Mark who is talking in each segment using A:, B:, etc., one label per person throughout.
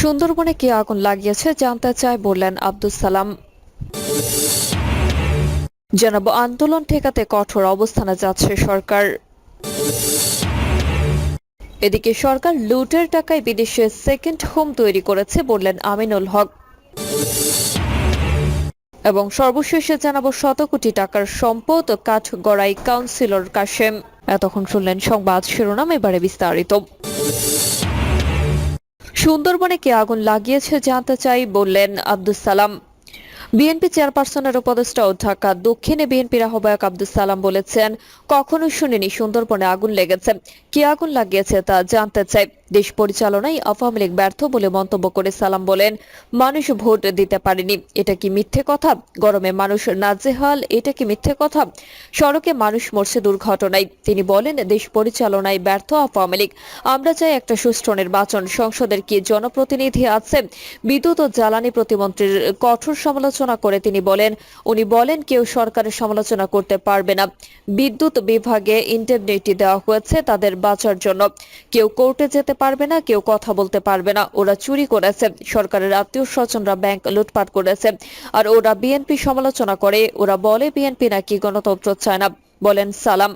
A: সুন্দরবনে কে আগুন লাগিয়েছে জানতে চায় বললেন আব্দুল সালাম। জানাব, আন্দোলন ঠেকাতে কঠোর অবস্থানে যাচ্ছে সরকার। এদিকে সরকার লুটের টাকায় বিদেশে সেকেন্ড হোম তৈরি করেছে বললেন আমিনুল হক। এবং সর্বশেষে জানাব শত কোটি টাকার সম্পদ কাঠগড়াই কাউন্সিলর কাশেম। এতক্ষণ শুনলেন সংবাদ শিরোনাম, এবারে বিস্তারিত। সুন্দরবনে কে আগুন লাগিয়েছে জানতে চাই, বললেন আব্দুল সালাম। বিএনপি চেয়ারপারসনের উপদেষ্টা ঢাকা, দক্ষিণে বিএনপির আহ্বায়ক আব্দুল সালাম বলেছেন কখনো শুনিনি সুন্দরবনে আগুন লেগেছে। কে আগুন লাগিয়েছে তা জানতে চাই। দেশ পরিচালনায় আওয়ামী লীগ ব্যর্থ বলে মন্তব্য করে সালাম বলেন, মানুষ ভোট দিতে পারেনি। এটা কি মিথ্যে কথা? গরমে মানুষ নাজেহাল, এটা কি মিথ্যে কথা? সড়কে মানুষ মরছে দুর্ঘটনায়। তিনি বলেন, দেশ পরিচালনায় ব্যর্থ আওয়ামী লীগ। আমরা চাই একটা সুষ্ঠু নির্বাচন। সংসদের কি জনপ্রতিনিধি আছে? বিদ্যুৎ ও জ্বালানি প্রতিমন্ত্রীর কঠোর সমালোচনা করে তিনি বলেন, উনি বলেন কেউ সরকারের সমালোচনা করতে পারবে না। বিদ্যুৎ বিভাগে ইন্টারনেটি দেওয়া হয়েছে তাদের বাঁচার জন্য। কেউ কোর্টে যেতে পারবে না, কেউ কথা বলতে পারবে না। ওরা চুরি করেছে। সরকারের আত্মীয় স্বজনরা ব্যাংক লুটপাট করেছে। আর ওরা বিএনপি সমালোচনা করে। ওরা বলে, বিএনপি নাকি গণতন্ত্র চায় না। বলেন সালাম।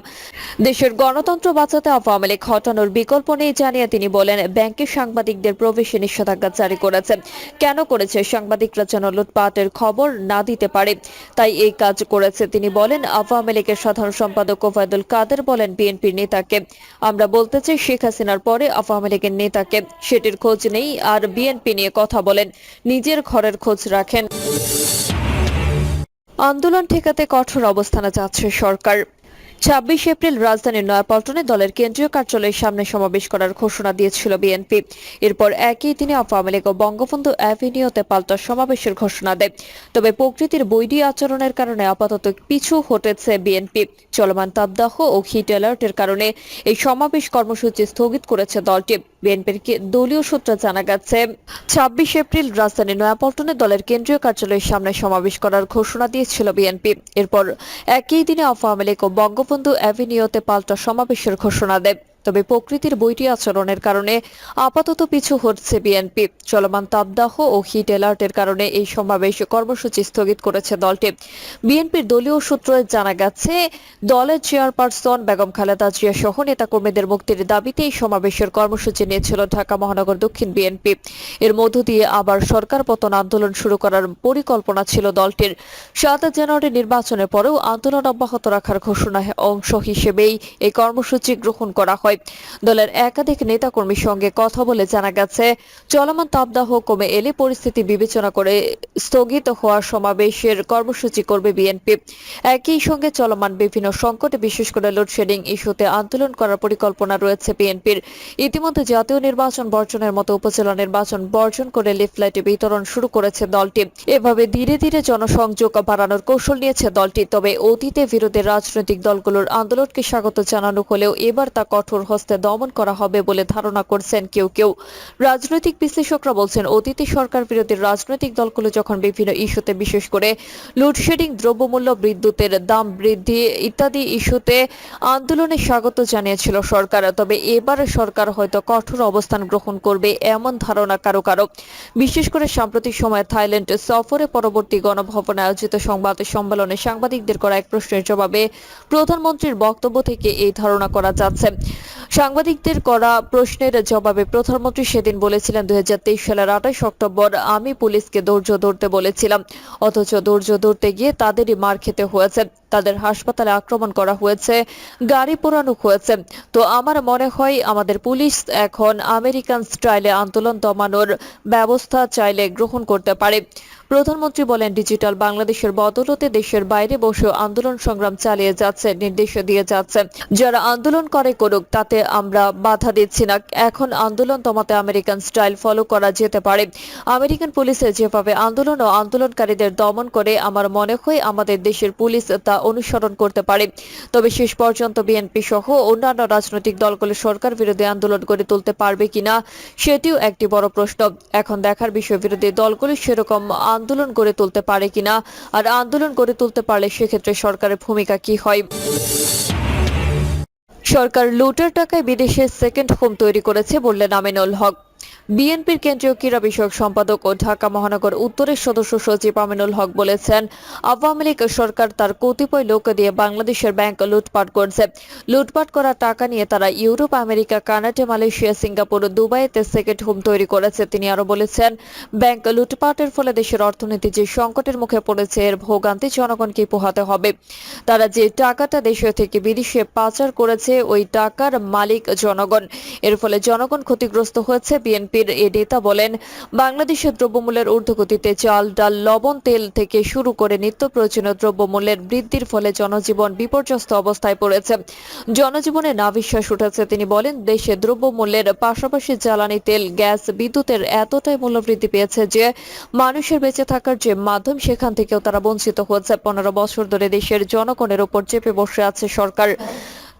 A: দেশের গণতন্ত্র বাঁচাতে আওয়ামী লীগ হটানোর বিকল্প নেই জানিয়ে তিনি বলেন, ব্যাংকে সাংবাদিকদের প্রবেশে নিষেধাজ্ঞা জারি করেছে। কেন করেছে? সাংবাদিকরা যেন লুটপাটের খবর না দিতে পারে। তাই এই কাজ করেছে। তিনি বলেন, আওয়ামী লীগের সাধারণ সম্পাদক ওবায়দুল কাদের বলেন, বিএনপির নেতাকে। আমরা বলতে চাই, শেখ হাসিনার পরে আওয়ামী লীগের নেতাকে। সেটির খোঁজ নেই, আর বিএনপি নিয়ে কথা বলেন। নিজের ঘরের খোঁজ রাখেন। আন্দোলন ঠেকাতে কঠোর অবস্থানে যাচ্ছে সরকার। ছাব্বিশ এপ্রিল রাজধানীর নয়াপল্টনে দলের কেন্দ্রীয় কার্যালয়ের সামনে সমাবেশ করার ঘোষণা দিয়েছিল বিএনপি। এরপর একই দিনে আওয়ামী লীগ ও বঙ্গবন্ধু অ্যাভিনিউতে পাল্টা সমাবেশের ঘোষণা দেয়। তবে প্রকৃতির বৈরী আচরণের কারণে আপাতত পিছু হটেছে বিএনপি। চলমান তাপদাহ ও হিট অ্যালার্টের কারণে এই সমাবেশ কর্মসূচি স্থগিত করেছে দলটি। বিএনপির দলীয় সূত্রে জানা গেছে, ছাব্বিশ এপ্রিল রাজধানী নয়াপল্টনে দলের কেন্দ্রীয় কার্যালয়ের সামনে সমাবেশ করার ঘোষণা দিয়েছিল বিএনপি। এরপর একই দিনে আওয়ামী লীগ ও বঙ্গবন্ধু অ্যাভিনিউতে পাল্টা সমাবেশের ঘোষণা দেয়। তবে প্রকৃতির বৈরী আচরণের কারণে আপাতত পিছু হচ্ছে বিএনপি। চলমান তাপদাহ ও হিট অ্যালার্টের কারণে এই সমাবেশ কর্মসূচি স্থগিত করেছে দলটি। বিএনপির দলীয় সূত্রে জানা গেছে, দলের চেয়ারপারসন বেগম খালেদা জিয়া সহ নেতাকর্মীদের মুক্তির দাবিতে এই সমাবেশের কর্মসূচি নিয়েছিল ঢাকা মহানগর দক্ষিণ বিএনপি। এর মধ্য দিয়ে আবার সরকার পতন আন্দোলন শুরু করার পরিকল্পনা ছিল দলটির। সাত জানুয়ারি নির্বাচনের পরেও আন্দোলন অব্যাহত রাখার ঘোষণায় অংশ হিসেবেই এই কর্মসূচি গ্রহণ করা হয়। দলের একাধিক নেতাকর্মীর সঙ্গে কথা বলে জানা গেছে, চলমান তাপদাহ কমে এলে পরিস্থিতি বিবেচনা করে স্থগিত হওয়া সমাবেশের কর্মসূচি করবে বিএনপি। একই সঙ্গে চলমান বিভিন্ন সংকটে বিশেষ করে লোডশেডিং ইস্যুতে আন্দোলন করার পরিকল্পনা রয়েছে বিএনপির। ইতিমধ্যে জাতীয় নির্বাচন বর্জনের মতো উপজেলা নির্বাচন বর্জন করে লিফলেট বিতরণ শুরু করেছে দলটি। এভাবে ধীরে ধীরে জনসংযোগ বাড়ানোর কৌশল নিয়েছে দলটি, তবে অতীতে বিরোধী রাজনৈতিক দলগুলোর আন্দোলনকে স্বাগত জানানো হলেও এবার তা কঠোর হস্তে দমন করা হবে বলে ধারণা করছেন কেউ কেউ। রাজনৈতিক বিশ্লেষকরা বলছেন, অতীতে সরকার বিরোধী রাজনৈতিক দলগুলো যখন বিভিন্ন ইস্যুতে, বিশেষ করে লোডশেডিং দ্রব্যমূল্য, বিদ্যুতের দাম বৃদ্ধি ইত্যাদি ইস্যুতে আন্দোলনে স্বাগত জানিয়েছিল সরকার, তবে এবার সরকার হয়তো কঠোর অবস্থান গ্রহণ করবে এমন ধারণা কারও কারও। বিশেষ করে সাম্প্রতিক সময়ে থাইল্যান্ড সফরে পরবর্তী গণভবনে আয়োজিত সংবাদ সম্মেলনে সাংবাদিকদের করা এক প্রশ্নের জবাবে প্রধানমন্ত্রীর বক্তব্য থেকে এই ধারণা করা যাচ্ছে। সাংবাদিকদের করা প্রশ্নের জবাবে প্রধানমন্ত্রী সেদিন বলেছিলেন, দুই সালের আঠাশ অক্টোবর আমি পুলিশকে ধৈর্য ধরতে বলেছিলাম, অথচ ধৈর্য ধরতে গিয়ে তাদেরই মার খেতে হয়েছে। তাদের হাসপাতালে আক্রমণ করা হয়েছে, গাড়ি পোড়ানো হয়েছে। তো আমার মনে হয় আমাদের পুলিশ এখন আমেরিকান স্টাইলে আন্দোলন দমানোর ব্যবস্থা চাইলে গ্রহণ করতে পারে। প্রধানমন্ত্রী বলেন, ডিজিটাল বাংলাদেশের বদলতে দেশের বাইরে বসে আন্দোলন সংগ্রাম চালিয়ে যাচ্ছে, নির্দেশ দিয়ে যাচ্ছে। যারা আন্দোলন করে করুক তাতে আমরা বাধা দিচ্ছি না। এখন আন্দোলন দমাতে আমেরিকান স্টাইল ফলো করা যেতে পারে। আমেরিকান পুলিশে যেভাবে আন্দোলন ও আন্দোলনকারীদের দমন করে, আমার মনে হয় আমাদের দেশের পুলিশ তা অনুসরণ করতে পারে। তবে শেষ পর্যন্ত বিএনপি সহ অন্যান্য রাজনৈতিক দলগুলো সরকার বিরোধী আন্দোলন গড়ে তুলতে পারবে কিনা, সেটিও একটি বড় প্রশ্ন। এখন দেখার বিষয়, বিরোধী দলগুলি সেরকম আন্দোলন গড়ে তুলতে পারে কিনা? আর আন্দোলন গড়ে তুলতে পারলে সেক্ষেত্রে সরকারের ভূমিকা কি হয়? সরকার লুটের টাকায় বিদেশে সেকেন্ড হোম তৈরি করেছে বললেন আমিনুল হক। বিএনপির কেন্দ্রীয় ক্রীড়া বিষয়ক সম্পাদক ও ঢাকা মহানগর উত্তরের সদস্য সচিব আমিনুল হক বলেছেন, আওয়ামী লীগ সরকার তার কতিপয় লোক দিয়ে বাংলাদেশের ব্যাংক লুটপাট করছে। লুটপাট করা টাকা নিয়ে তারা Europe, America, Canada, Malaysia, Singapore, দুবাইতে সেকেন্ড হোম তৈরি করেছে। তিনি আরও বলেছেন, ব্যাংক লুটপাটের ফলে দেশের অর্থনীতি যে সংকটের মুখে পড়েছে, এর ভোগান্তি জনগণকে পোহাতে হবে। তারা যে টাকাটা দেশে থেকে বিদেশে পাচার করেছে, ওই টাকার মালিক জনগণ। এর ফলে জনগণ ক্ষতিগ্রস্ত হয়েছে বিএনপির এ নেতা বলেন, বাংলাদেশের দ্রব্যমূল্যের ঊর্ধ্বগতিতে চাল, ডাল, লবণ, তেল থেকে শুরু করে নিত্য প্রয়োজনীয় দ্রব্যমূল্যের বৃদ্ধির ফলে জনজীবন বিপর্যস্ত অবস্থায় পড়েছে। জনজীবনে নাবিশ্বাস উঠেছে, তিনি বলেন, দেশে দ্রব্যমূল্যের পাশাপাশি জ্বালানি তেল, গ্যাস, বিদ্যুতের এতটাই মূল্য বৃদ্ধি পেয়েছে যে মানুষের বেঁচে থাকার যে মাধ্যম, সেখান থেকেও তারা বঞ্চিত হচ্ছে। পনেরো বছর ধরে দেশের জনগণের উপর চেপে বসে আছে সরকার।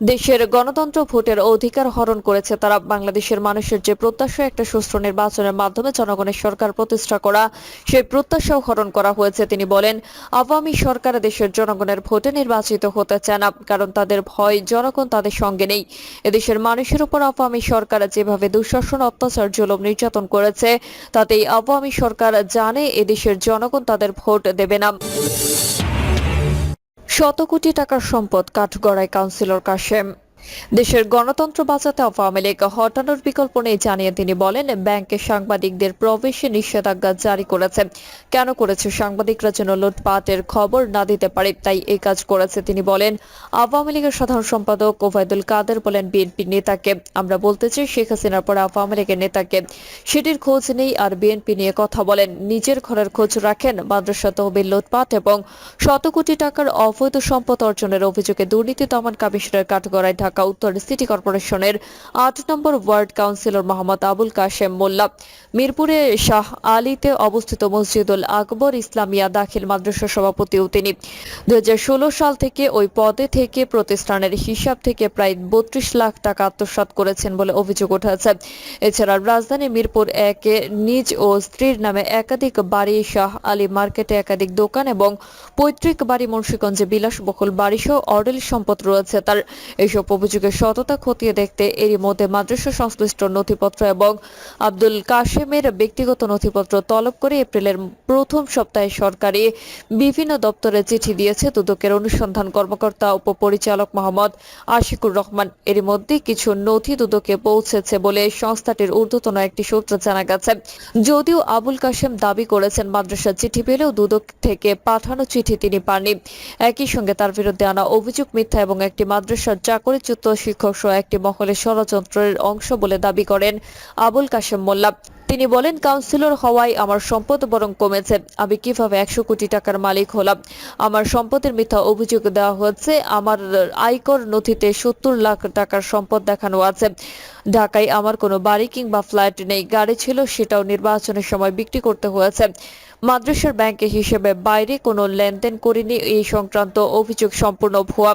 A: দেশের গণতন্ত্র ভোটের অধিকার হরণ করেছে তারা। বাংলাদেশের মানুষের যে প্রত্যাশা, একটা সুষ্ঠু নির্বাচনের মাধ্যমে জনগণের সরকার প্রতিষ্ঠা করা, সেই প্রত্যাশাও হরণ করা হয়েছে, তিনি বলেন। আওয়ামী সরকার দেশের জনগণের ভোটে নির্বাচিত হতে চায় না, কারণ তাদের ভয়, জনগণ তাদের সঙ্গে নেই। এদেশের মানুষের উপর আওয়ামী সরকার যেভাবে দুঃশাসন, অত্যাচার, জুলুম নির্যাতন করেছে, তাতেই আওয়ামী সরকার জানে এদেশের জনগণ তাদের ভোট দেবে না। শত কোটি টাকার সম্পদ কাঠগড়ায় কাউন্সিলর কাশেম। দেশের গণতন্ত্র বাঁচাতে আওয়ামী লীগ হটানোর বিকল্প নেই জানিয়ে তিনি বলেন, ব্যাংকে সাংবাদিকদের প্রবেশে নিষেধাজ্ঞা জারি করেছে। কেন করেছে? সাংবাদিকরা যেন লুটপাটের খবর না দিতে পারে, তাই এই কাজ করেছে তিনি বলেন। আওয়ামী লীগের সাধারণ সম্পাদক ওবায়দুল কাদের বলেন, বিএনপি নেতাকে আমরা বলতে চাই, শেখ হাসিনার পরে আওয়ামী লীগের নেতাকে। সেটির খোঁজ নেই আর বিএনপি নিয়ে কথা বলেন। নিজের ঘরের খোঁজ রাখেন মাদ্রাসা তহবিল লুটপাট এবং শত কোটি টাকার অবৈধ সম্পদ অর্জনের অভিযোগে দুর্নীতি দমন কমিশনের কাঠগড়ায় ঢাকা, উত্তর সিটি কর্পোরেশনের আট নম্বর ওয়ার্ড কাউন্সিলর মোহাম্মদ আবুল কাশেম মোল্লা। মিরপুরে শাহ আলীতে অবস্থিত মসজিদুল আকবর ইসলামিয়া দাখিল মাদ্রাসা সভাপতিও তিনি। দুই সাল থেকে ওই পদে থেকে প্রতিষ্ঠানের হিসাব থেকে প্রায় বত্রিশ লাখ টাকা আত্মসাৎ করেছেন বলে অভিযোগ উঠেছে। এছাড়া রাজধানী মিরপুর একে নিজ ও স্ত্রীর নামে একাধিক বাড়ি, শাহ আলী মার্কেটে একাধিক দোকান এবং পৈতৃক বাড়ি মুন্সীগঞ্জে বিলাসবহুল বাড়ি সহ অডেল সম্পদ রয়েছে তার। এইসব অভিযোগের সততা খতিয়ে দেখতে এরই মধ্যে মাদ্রাসা সংশ্লিষ্ট নথিপত্র এবং আব্দুল কাশেমের ব্যক্তিগত নথিপত্র তলব করে এপ্রিলের প্রথম সপ্তাহে সরকারি বিভিন্ন দপ্তরে চিঠি দিয়েছে দুদকের অনুসন্ধান কর্মকর্তা উপপরিচালক মোহাম্মদ আশিকুর রহমান। এরই মধ্যে কিছু নথি দুদকে পৌঁছেছে বলে সংস্থাটির ঊর্ধ্বতন একটি সূত্র জানা গেছে। যদিও আবুল কাশেম দাবি করেছেন মাদ্রাসা চিঠি পেলেও দুদক থেকে পাঠানো চিঠি তিনি পাননি। একই সঙ্গে তার বিরুদ্ধে আনা অভিযোগ মিথ্যা এবং একটি মাদ্রাসার চাকরিচ্যুত শিক্ষক সহ একটি মহলের ষড়যন্ত্রের অংশ বলে দাবি করেন আবুল কাশেম মোল্লা। তিনি বলেন, কাউন্সিলর হওয়ায় আমার সম্পদ বরং কমেছে। আমি কীভাবে একশো কোটি টাকার মালিক হলাম? আমার সম্পদের মিথ্যা অভিযোগ দেওয়া হচ্ছে আমার আয়কর নথিতে সত্তর লাখ টাকার সম্পদ দেখানো আছে। ঢাকায় আমার কোনো বাড়ি কিংবা ফ্ল্যাট নেই। গাড়ি ছিল, সেটাও নির্বাচনের সময় বিক্রি করতে হয়েছে। মাদ্রাসার ব্যাংকে হিসেবে বাইরে কোনো লেনদেন করিনি। এই সংক্রান্ত অভিযোগ সম্পূর্ণ ভুয়া।